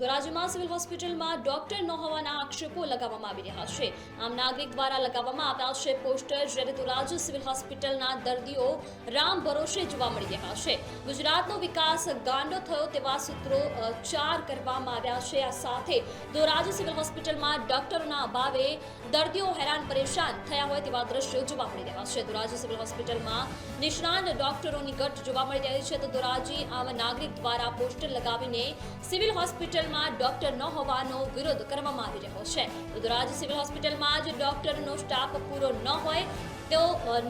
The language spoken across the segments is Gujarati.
ધોરાજીમાં સિવિલ હોસ્પિટલમાં ડોક્ટર ન હોવાના આક્ષેપો લગાવવામાં આવી રહ્યા છે. આમ નાગરિક દ્વારા લગાવવામાં આવ્યા છે પોસ્ટર જ્યારે ધોરાજી સિવિલ હોસ્પિટલના દર્દીઓ રામ ભરોસે જોવા મળી રહ્યા છે. ગુજરાતનો વિકાસ ગાંડો થયો તેવા સૂત્રો ચાર કરવામાં આવ્યા છે. આ સાથે ધોરાજી સિવિલ હોસ્પિટલમાં ડોક્ટરોના અભાવે દર્દીઓ હેરાન પરેશાન થયા હોય તેવા દ્રશ્યો જોવા મળી રહ્યા છે. ધોરાજી સિવિલ હોસ્પિટલમાં નિષ્ણાંત ડોક્ટરોની ઘટ જોવા મળી રહી છે. તો ધોરાજી, આમ નાગરિક દ્વારા પોસ્ટર લગાવીને સિવિલ હોસ્પિટલમાં ડોક્ટર ન હોવાનો વિરોધ કરવામાં આવી રહ્યો છે. તો ધોરાજી સિવિલ હોસ્પિટલમાં જ ડોક્ટરનો સ્ટાફ પૂરો ન હોય તો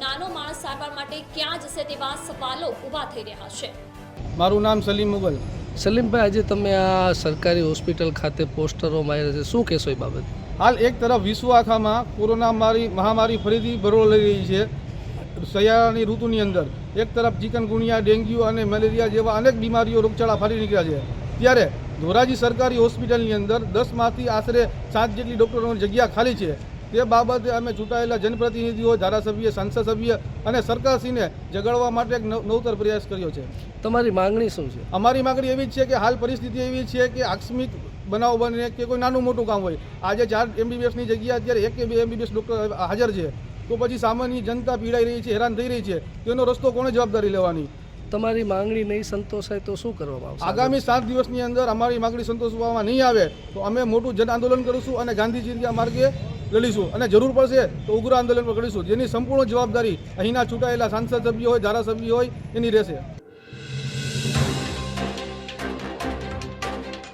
નાનો માણસ સારવાર માટે ક્યાં જશે તેવા સવાલો ઊભા થઈ રહ્યા છે. મારું નામ સલીમ મુગલ. સલીમભાઈ આજે તમે આ સરકારી હોસ્પિટલ ખાતે પોસ્ટરો માર્યા છે. શું કહેશો એ બાબત? હાલ એક તરફ વિશ્વ આખામાં કોરોના મારી મહામારી ફરીથી બરોળ લઈ રહી છે શિયાળાની ઋતુની અંદર. એક તરફ ચિકનગુનિયા ડેન્ગ્યુ અને મેલેરિયા જેવા અનેક બીમારીઓ રોગચાળા ફરી નીકળ્યા છે. ત્યારે ધોરાજી સરકારી હોસ્પિટલની અંદર દસમાંથી આશરે સાત જેટલી ડૉક્ટરોની જગ્યા ખાલી છે. તે બાબતે અમે ચૂંટાયેલા જનપ્રતિનિધિઓ ધારાસભ્ય સંસદ સભ્ય અને સરકારશ્રીને જગાડવા માટે એક નવ- નવતર પ્રયાસ કર્યો છે. તમારી માંગણી શું છે? અમારી માગણી એવી જ છે કે હાલ પરિસ્થિતિ એવી છે કે આકસ્મિક બનાવ બને કે કોઈ નાનું મોટું કામ હોય. આજે ચાર એમબીબીએસની જગ્યા અત્યારે એક કે બે એમબીબીએસ ડૉક્ટર હાજર છે. તો પછી સામાન્ય જનતા પીડાઈ રહી છે હેરાન થઈ રહી છે. તેનો રસ્તો કોણે જવાબદારી લેવાની? તમારી માંગણી નહીં સંતોષાય તો શું કરવામાં આવશે? આગામી સાત દિવસની અંદર અમારી માંગણી સંતોષવામાં નહીં આવે તો અમે મોટું જન આંદોલન કરીશું અને ગાંધીજીના માર્ગે લડીશું. અને જરૂર પડશે તો ઉગ્ર આંદોલન પર કરીશું. જેની સંપૂર્ણ જવાબદારી અહીંના ચૂંટાયેલા સાંસદ સભ્યો હોય, ધારાસભ્યો હોય, એની રહેશે.